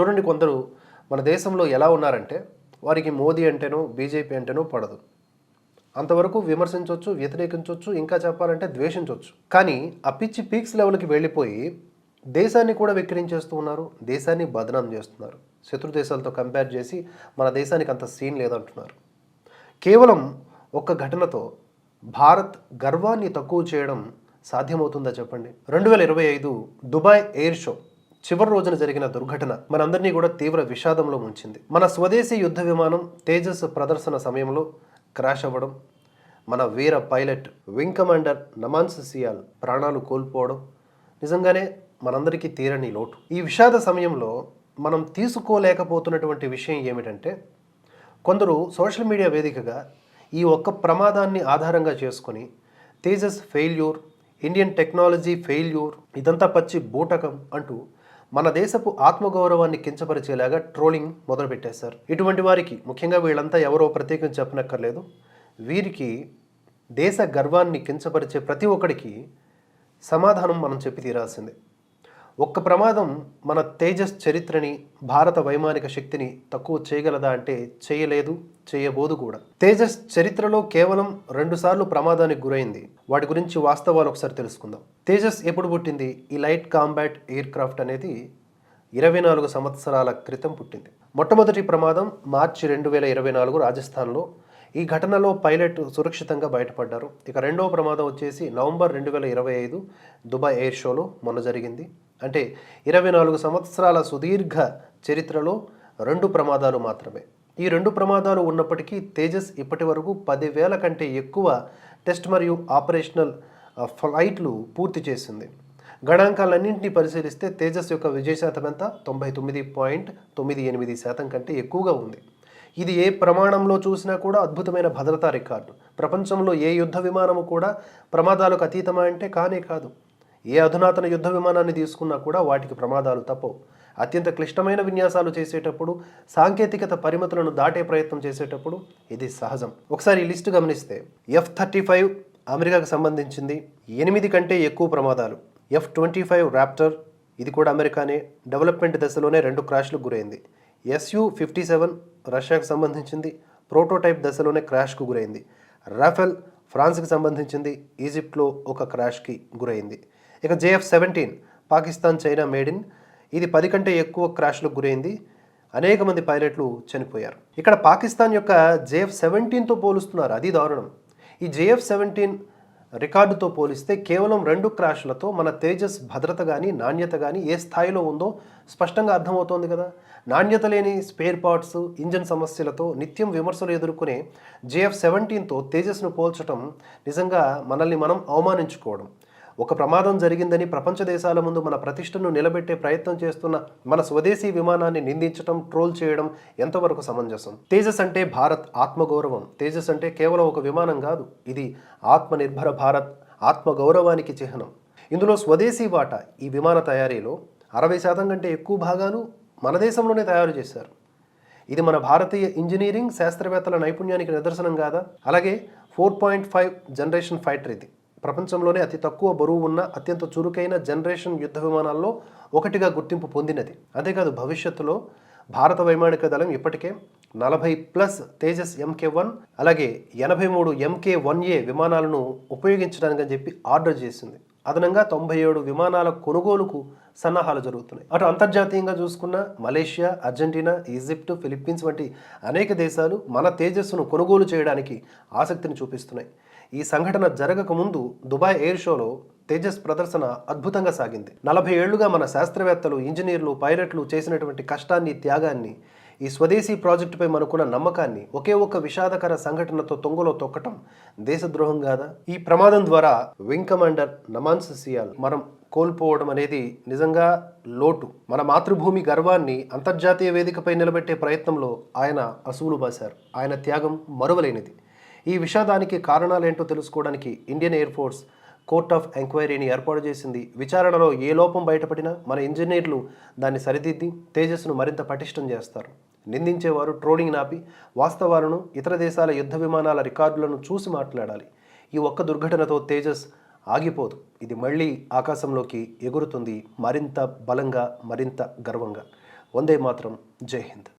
చూడండి కొందరు మన దేశంలో ఎలా ఉన్నారంటే వారికి మోదీ అంటేనో బీజేపీ అంటేనో పడదు. అంతవరకు విమర్శించవచ్చు వ్యతిరేకించవచ్చు ఇంకా చెప్పాలంటే ద్వేషించవచ్చు కానీ ఆ పిచ్చి పీక్స్ లెవెల్కి వెళ్ళిపోయి దేశాన్ని కూడా విక్రించేస్తూ ఉన్నారు దేశాన్ని బదనాం చేస్తున్నారు. శత్రు దేశాలతో కంపేర్ చేసి మన దేశానికి అంత సీన్ లేదంటున్నారు. కేవలం ఒక్క ఘటనతో భారత్ గర్వాన్ని తక్కువ చేయడం సాధ్యమవుతుందా చెప్పండి? రెండు వేల ఇరవై ఐదు దుబాయ్ ఎయిర్ షో. చివరి రోజున జరిగిన దుర్ఘటన మనందరినీ కూడా తీవ్ర విషాదంలో ముంచింది. మన స్వదేశీ యుద్ధ విమానం తేజస్ ప్రదర్శన సమయంలో క్రాష్ అవ్వడం మన వీర pilot wing commander Namansh Syal ప్రాణాలు కోల్పోవడం నిజంగానే మనందరికీ తీరని లోటు. ఈ విషాద సమయంలో మనం తీసుకోలేకపోతున్నటువంటి విషయం ఏమిటంటే కొందరు సోషల్ మీడియా వేదికగా ఈ ఒక్క ప్రమాదాన్ని ఆధారంగా చేసుకొని Tejas failure Indian technology failure ఇదంతా పచ్చి బూటకం అంటూ మన దేశపు ఆత్మగౌరవాన్ని కించపరిచేలాగా ట్రోలింగ్ మొదలుపెట్టేశారు. ఇటువంటి వారికి ముఖ్యంగా వీళ్ళంతా ఎవరో ప్రత్యేకం చెప్పనక్కర్లేదు. వీరికి దేశ గర్వాన్ని కించపరిచే ప్రతి ఒక్కడికి సమాధానం మనం చెప్పి తీరాల్సిందే. ఒక్క ప్రమాదం మన తేజస్ చరిత్రని భారత వైమానిక శక్తిని తక్కువ చేయగలదా అంటే చేయలేదు చేయబోదు కూడా. తేజస్ చరిత్రలో కేవలం రెండుసార్లు ప్రమాదానికి గురైంది. వాటి గురించి వాస్తవాలు ఒకసారి తెలుసుకుందాం. తేజస్ ఎప్పుడు పుట్టింది? ఈ లైట్ కాంబాట్ ఎయిర్ క్రాఫ్ట్ అనేది ఇరవై నాలుగు సంవత్సరాల క్రితం పుట్టింది. మొట్టమొదటి ప్రమాదం మార్చి రెండు వేల ఇరవై నాలుగు రాజస్థాన్లో. ఈ ఘటనలో పైలట్ సురక్షితంగా బయటపడ్డారు. ఇక రెండవ ప్రమాదం వచ్చేసి నవంబర్ రెండు వేల ఇరవై ఐదు దుబాయ్ ఎయిర్ షోలో మొన్న జరిగింది. అంటే ఇరవై నాలుగు సంవత్సరాల సుదీర్ఘ చరిత్రలో రెండు ప్రమాదాలు మాత్రమే. ఈ రెండు ప్రమాదాలు ఉన్నప్పటికీ తేజస్ ఇప్పటి వరకు పదివేల కంటే ఎక్కువ టెస్ట్ మరియు ఆపరేషనల్ ఫ్లైట్లు పూర్తి చేసింది. గణాంకాలన్నింటినీ పరిశీలిస్తే తేజస్ యొక్క విజయ శాతం ఎంత? తొంభై తొమ్మిది పాయింట్ తొమ్మిది ఎనిమిది శాతం కంటే ఎక్కువగా ఉంది. ఇది ఏ ప్రమాణంలో చూసినా కూడా అద్భుతమైన భద్రతా రికార్డు. ప్రపంచంలో ఏ యుద్ధ విమానము కూడా ప్రమాదాలకు అతీతమా అంటే కానే కాదు. ఏ అధునాతన యుద్ధ విమానాన్ని తీసుకున్నా కూడా వాటికి ప్రమాదాలు తప్పవు. అత్యంత క్లిష్టమైన విన్యాసాలు చేసేటప్పుడు సాంకేతికత పరిమితులను దాటే ప్రయత్నం చేసేటప్పుడు ఇది సహజం. ఒకసారి ఈ లిస్టు గమనిస్తే ఎఫ్ థర్టీ ఫైవ్ అమెరికాకు సంబంధించింది ఎనిమిది కంటే ఎక్కువ ప్రమాదాలు. ఎఫ్ ట్వంటీ ఫైవ్ ర్యాప్టర్ ఇది కూడా అమెరికానే డెవలప్మెంట్ దశలోనే రెండు క్రాష్లకు గురైంది. ఎస్యు ఫిఫ్టీ సెవెన్ రష్యాకు సంబంధించింది ప్రోటోటైప్ దశలోనే క్రాష్కు గురైంది. రాఫెల్ ఫ్రాన్స్కి సంబంధించింది ఈజిప్ట్లో ఒక క్రాష్కి గురైంది. ఇక JF seventeen Pakistan China made in ఇది పది కంటే ఎక్కువ క్రాష్లకు గురైంది. అనేక మంది పైలట్లు చనిపోయారు. ఇక్కడ పాకిస్తాన్ యొక్క జేఎఫ్ సెవెంటీన్తో పోలుస్తున్నారు. అది దారుణం. ఈ జేఎఫ్ సెవెంటీన్ రికార్డుతో పోలిస్తే కేవలం రెండు క్రాష్లతో మన తేజస్ భద్రత కానీ నాణ్యత కానీ ఏ స్థాయిలో ఉందో స్పష్టంగా అర్థమవుతోంది కదా. నాణ్యత లేని స్పేర్ పార్ట్స్ ఇంజన్ సమస్యలతో నిత్యం విమర్శలు ఎదుర్కొనే జేఎఫ్ సెవెంటీన్తో తేజస్ను పోల్చడం నిజంగా మనల్ని మనం అవమానించుకోవడం. ఒక ప్రమాదం జరిగిందని ప్రపంచ దేశాల ముందు మన ప్రతిష్టను నిలబెట్టే ప్రయత్నం చేస్తున్న మన స్వదేశీ విమానాన్ని నిందించడం ట్రోల్ చేయడం ఎంతవరకు సమంజసం? తేజస్ అంటే భారత్ ఆత్మగౌరవం. తేజస్ అంటే కేవలం ఒక విమానం కాదు ఇది ఆత్మనిర్భర భారత్ ఆత్మగౌరవానికి చిహ్నం. ఇందులో స్వదేశీ వాటా ఈ విమాన తయారీలో అరవై శాతం కంటే ఎక్కువ భాగాలు మన దేశంలోనే తయారు చేశారు. ఇది మన భారతీయ ఇంజనీరింగ్ శాస్త్రవేత్తల నైపుణ్యానికి నిదర్శనం కాదా? అలాగే four point five generation fighter ఇది. ప్రపంచంలోనే అతి తక్కువ బరువు ఉన్న అత్యంత చురుకైన జనరేషన్ యుద్ధ విమానాల్లో ఒకటిగా గుర్తింపు పొందినది. అంతేకాదు భవిష్యత్తులో భారత వైమానిక దళం ఇప్పటికే నలభై ప్లస్ తేజస్ ఎంకే వన్ అలాగే ఎనభై మూడు ఎంకే వన్ ఏ విమానాలను ఉపయోగించడానికి అని చెప్పి ఆర్డర్ చేసింది. అదనంగా తొంభై ఏడు విమానాల కొనుగోలుకు సన్నాహాలు జరుగుతున్నాయి. అటు అంతర్జాతీయంగా చూసుకున్న మలేషియా అర్జెంటీనా ఈజిప్ట్ ఫిలిప్పీన్స్ వంటి అనేక దేశాలు మన తేజస్సును కొనుగోలు చేయడానికి ఆసక్తిని చూపిస్తున్నాయి. ఈ సంఘటన జరగక ముందు దుబాయ్ ఎయిర్ షోలో తేజస్ ప్రదర్శన అద్భుతంగా సాగింది. నలభై ఏళ్ళుగా మన శాస్త్రవేత్తలు ఇంజనీర్లు పైలట్లు చేసినటువంటి కష్టాన్ని త్యాగాన్ని ఈ స్వదేశీ ప్రాజెక్టుపై మనకున్న నమ్మకాన్ని ఒకే ఒక్క విషాదకర సంఘటనతో తొంగలో తొక్కటం దేశద్రోహం కాదా? ఈ ప్రమాదం ద్వారా వింగ్ కమాండర్ నమాన్స్ సియాల్ మనం కోల్పోవడం అనేది నిజంగా లోటు. మన మాతృభూమి గర్వాన్ని అంతర్జాతీయ వేదికపై నిలబెట్టే ప్రయత్నంలో ఆయన అసువులు బాశారు. ఆయన త్యాగం మరువలేనిది. ఈ విషాదానికి కారణాలేంటో తెలుసుకోవడానికి Indian air force court of ఎంక్వైరీని ఏర్పాటు చేసింది. విచారణలో ఏ లోపం బయటపడినా మన ఇంజనీర్లు దాన్ని సరిదిద్ది తేజస్సును మరింత పటిష్టం చేస్తారు. నిందించేవారు ట్రోలింగ్ నాపి వాస్తవాలను ఇతర దేశాల యుద్ధ విమానాల రికార్డులను చూసి మాట్లాడాలి. ఈ ఒక్క దుర్ఘటనతో తేజస్ ఆగిపోదు. ఇది మళ్ళీ ఆకాశంలోకి ఎగురుతుంది. మరింత బలంగా మరింత గర్వంగా. వందే మాత్రం. జై హింద్.